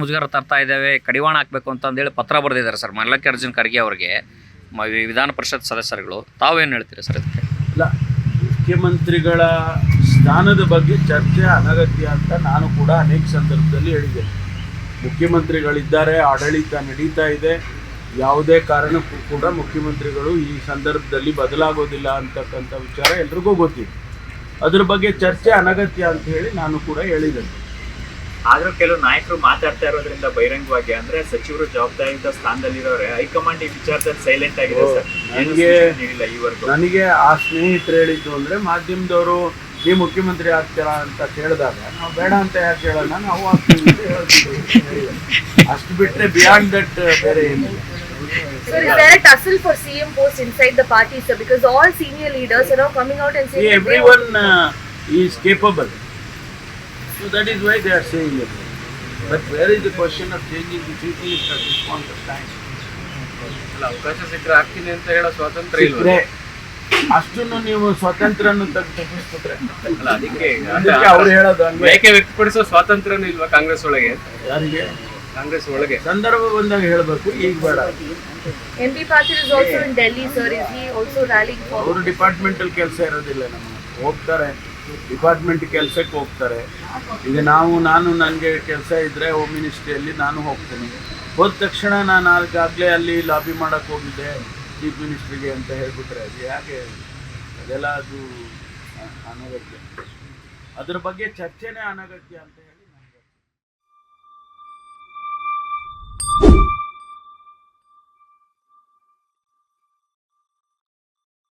ಮುಜುಗರ ತರ್ತಾ ಇದ್ದೇವೆ, ಕಡಿವಾಣ ಹಾಕಬೇಕು ಅಂತಂದೇಳಿ ಪತ್ರ ಬರೆದಿದ್ದಾರೆ ಸರ್ ಮಲ್ಲಿಕಾರ್ಜುನ್ ಖರ್ಗೆ ಅವರಿಗೆ ವಿಧಾನ ಪರಿಷತ್ ಸದಸ್ಯರುಗಳು. ತಾವೇನು ಹೇಳ್ತೀರಿ ಸರ್ ಅದಕ್ಕೆ ಇಲ್ಲ, ಮುಖ್ಯಮಂತ್ರಿಗಳ ಸ್ಥಾನದ ಬಗ್ಗೆ ಚರ್ಚೆ ಅನಗತ್ಯ ಅಂತ ನಾನು ಕೂಡ ಅನೇಕ ಸಂದರ್ಭದಲ್ಲಿ ಹೇಳಿದೆ ಮುಖ್ಯಮಂತ್ರಿಗಳಿದ್ದಾರೆ, ಆಡಳಿತ ನಡೀತಾ ಇದೆ. ಯಾವುದೇ ಕಾರಣಕ್ಕೂ ಕೂಡ ಮುಖ್ಯಮಂತ್ರಿಗಳು ಈ ಸಂದರ್ಭದಲ್ಲಿ ಬದಲಾಗೋದಿಲ್ಲ ಅಂತಕ್ಕಂಥ ವಿಚಾರ ಎಲ್ರಿಗೂ ಗೊತ್ತಿದೆ. ಅದ್ರ ಬಗ್ಗೆ ಚರ್ಚೆ ಅನಗತ್ಯ ಅಂತ ಹೇಳಿ ನಾನು ಕೂಡ ಹೇಳಿದ್ದೇನೆ. ಆದ್ರೂ ಕೆಲವು ನಾಯಕರು ಮಾತಾಡ್ತಾ ಇರೋದ್ರಿಂದ ಬಹಿರಂಗವಾಗಿ ಅಂದ್ರೆ ಸಚಿವರು ಜವಾಬ್ದಾರಿಯುತ ಸ್ಥಾನದಲ್ಲಿರೋರೆ. ಹೈಕಮಾಂಡ್ ಈ ವಿಚಾರದಲ್ಲಿ ಸೈಲೆಂಟ್ ಆಗಿದೆ ಸರ್. ನನ್ಗೆ- ನೀಡಿಲ್ಲ ಈವರೆಗೂ ನನಗೆ ಆ ಸ್ನೇಹಿತರು ಹೇಳಿದ್ದು ಅಂದ್ರೆ ಮಾಧ್ಯಮದವರು ನೀವು ಮುಖ್ಯಮಂತ್ರಿ ಆಗ್ತೀರಾ ಅಂತ ಕೇಳಿದಾಗ ನಾವು ಬೇಡ ಅಂತ ಯಾಕೆ ಹೇಳೋಣ? ನಾವು ಆಗ್ತೀವಿ ಅಂತ ಹೇಳ್ತಿದ್ವಿ ಅಷ್ಟು ಬಿಟ್ಟರೆ ಬಿಯಾಂಡ್ ದಟ್ ಬೇರೆ ಏನಿಲ್ಲ. So is there a tussle for CM post inside the party, sir? Because all senior leaders are now coming out and saying that every uh, one is capable that that is why are saying saying But where where the question of of the treaty chief minister this of time. ಅವಕಾಶ ಸಿಕ್ಕರೆ ಆಗ್ತೀನಿ ಅಂತ ಹೇಳೋ ಸ್ವಾತಂತ್ರ್ಯ ಇಲ್ವಾ? ಸಿಕ್ಕರೆ. ಅಷ್ಟನ್ನು ನೀವು ಸ್ವಾತಂತ್ರ್ಯ ಅಲ್ಲ ಅದಕ್ಕೆ ಅವ್ರು ಹೇಳೋದು ಬೇಕೆ ವ್ಯಕ್ತಪಡಿಸೋ ಸ್ವಾತಂತ್ರ್ಯನೂ ಇಲ್ವಾ ಕಾಂಗ್ರೆಸ್ ಒಳಗೆ? ಯಾರಿಗೆ? ಕಾಂಗ್ರೆಸ್ ಒಳಗೆ. ಸಂದರ್ಭ ಬಂದಾಗ ಹೇಳಬೇಕು ಈಗ ಬೇಡ. MP Patil is also in Delhi, sir. Is he also rallying for? ಅವರು ಡಿಪಾರ್ಟ್ಮೆಂಟಲ್ ಕೆಲಸ ಇರೋದಿಲ್ಲ ನಮ್ಮ ಹೋಗ್ತಾರೆ. ಡಿಪಾರ್ಟ್ಮೆಂಟ್ ಕೆಲಸಕ್ಕೆ ಹೋಗ್ತಾರೆ. ಈಗ ನಾವು, ನಾನು ನನಗೆ ಕೆಲಸ ಇದ್ದರೆ ಹೋಮ್ ಮಿನಿಸ್ಟ್ರಿಯಲ್ಲಿ ನಾನು ಹೋಗ್ತೀನಿ. ಹೋದ ತಕ್ಷಣ ನಾನು ಆಗಾಗಲೇ ಅಲ್ಲಿ ಲಾಬಿ ಮಾಡೋಕ್ಕೆ ಹೋಗಿದ್ದೆ ಚೀಫ್ ಮಿನಿಸ್ಟ್ರಿಗೆ ಅಂತ ಹೇಳ್ಬಿಟ್ರೆ ಅದು ಯಾಕೆ? ಅದೆಲ್ಲ ಅದು ಅನಗತ್ಯ. ಅದ್ರ ಬಗ್ಗೆ ಚರ್ಚೆನೇ ಅನಗತ್ಯ ಅಂತ